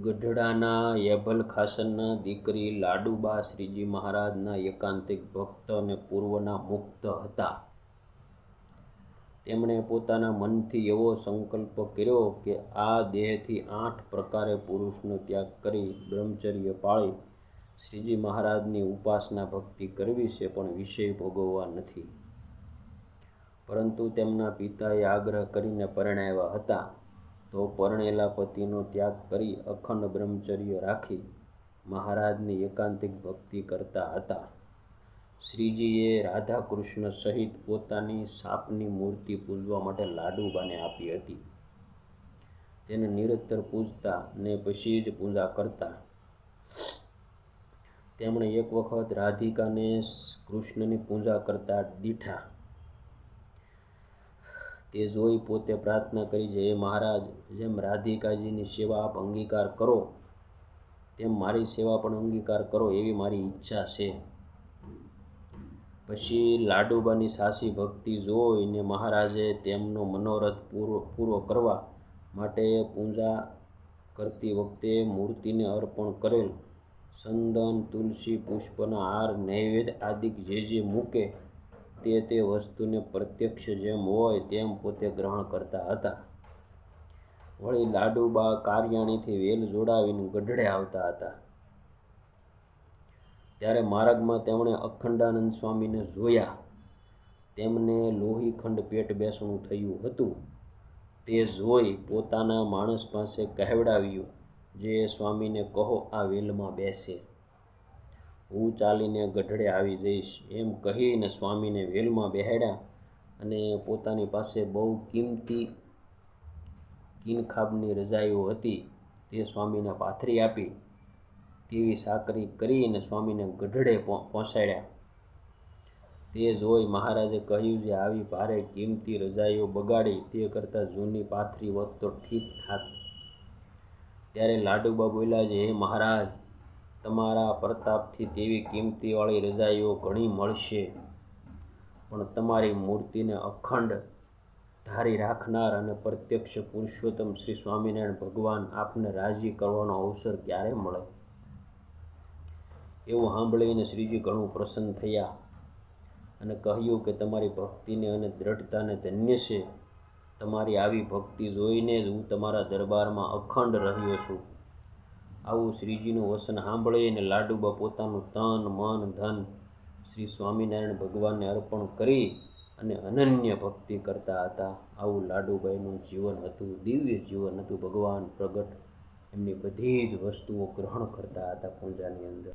ગઢડાના યભલ ખાસનના દીકરી લાડુબા શ્રીજી મહારાજના એકાંતિક ભક્ત અને પૂર્વના મુક્ત હતા. તેમણે પોતાના મનથી એવો સંકલ્પ કર્યો કે આ દેહથી આઠ પ્રકારે પુરુષનો ત્યાગ કરી બ્રહ્મચર્ય પાળી શ્રીજી મહારાજની ઉપાસના ભક્તિ કરવી છે પણ વિષય ભોગવવા નથી. પરંતુ તેમના પિતાએ આગ્રહ કરીને પરણાવ્યા હતા. તો પરણેલા પતિનો ત્યાગ કરી અખંડ બ્રહ્મચર્ય રાખી મહારાજની એકાંતિક ભક્તિ કરતા હતા. શ્રીજીએ રાધા કૃષ્ણ સહિત પોતાની સાપની મૂર્તિ પૂજવા માટે લાડુબાને આપી હતી. તેને નિરંતર પૂજતા ને પછી જ પૂજા કરતા. તેમણે એક વખત રાધિકાને કૃષ્ણની પૂજા કરતા દીઠા તે જોઈ પોતે પ્રાર્થના કરી છે, હે મહારાજ, જેમ રાધિકાજીની સેવા આપ અંગીકાર કરો, તેમ મારી સેવા પણ અંગીકાર કરો એવી મારી ઈચ્છા છે. પછી લાડુબાની સાસી ભક્તિ જોઈને મહારાજે તેમનો મનોરથ પૂરો પૂરો કરવા માટે પૂજા કરતી વખતે મૂર્તિને અર્પણ કરેલ. ચંદન તુલસી, પુષ્પના હાર, નૈવેદ્ય આદિ જે જે મૂકે તે તે વસ્તુને પ્રત્યક્ષ જેમ હોય તેમ પોતે ગ્રહણ કરતા હતા. વળી લાડુબા કારિયાણીથી વેલ જોડાવીને ગઢડે આવતા હતા. ત્યારે માર્ગમાં તેમણે અખંડાનંદ સ્વામીને જોયા. તેમને લોહીખંડ પેટ બેસણું થયું હતું. તે જોઈ પોતાના માણસ પાસે કહેવડાવ્યું, જે સ્વામીને કહો, આ વેલમાં બેસે. હું ચાલીને ગઢડે આવી જઈશ એમ કહીને સ્વામીને વેલમાં બેહાડ્યા અને પોતાની પાસે બહુ કિંમતી કિનખાબની રજાઈઓ હતી તે સ્વામીને પાથરી આપી. તેવી સાકરી કરીને સ્વામીને ગઢડે પહોંચાડ્યા તે જોઈ મહારાજે કહ્યું જે આવી ભારે કિંમતી રજાઈઓ બગાડી તે કરતાં જૂની પાથરી હોત તો ઠીક થાત. ત્યારે લાડુબા બોલ્યા છે હે મહારાજ તમારા પ્રતાપથી તેવી કિંમતીવાળી રજાઈઓ ઘણી મળશે. પણ તમારી મૂર્તિને અખંડ ધારી રાખનાર અને પ્રત્યક્ષ પુરુષોત્તમ શ્રી સ્વામિનારાયણ ભગવાન આપને રાજી કરવાનો અવસર ક્યારે મળે? એવું સાંભળીને શ્રીજી ઘણું પ્રસન્ન થયા અને કહ્યું કે તમારી ભક્તિને અને દ્રઢતાને ધન્ય છે. તમારી આવી ભક્તિ જોઈને જ હું તમારા દરબારમાં અખંડ રહ્યો છું. આવું શ્રીજીનું વચન સાંભળીને લાડુબા પોતાનું તન, મન, ધન શ્રી સ્વામિનારાયણ ભગવાનને અર્પણ કરી અને અનન્ય ભક્તિ કરતા હતા. આવું લાડુબાઈનું જીવન હતું, દિવ્ય જીવન હતું. ભગવાન પ્રગટ એમની બધી જ વસ્તુઓ ગ્રહણ કરતા હતા પૂજાની અંદર.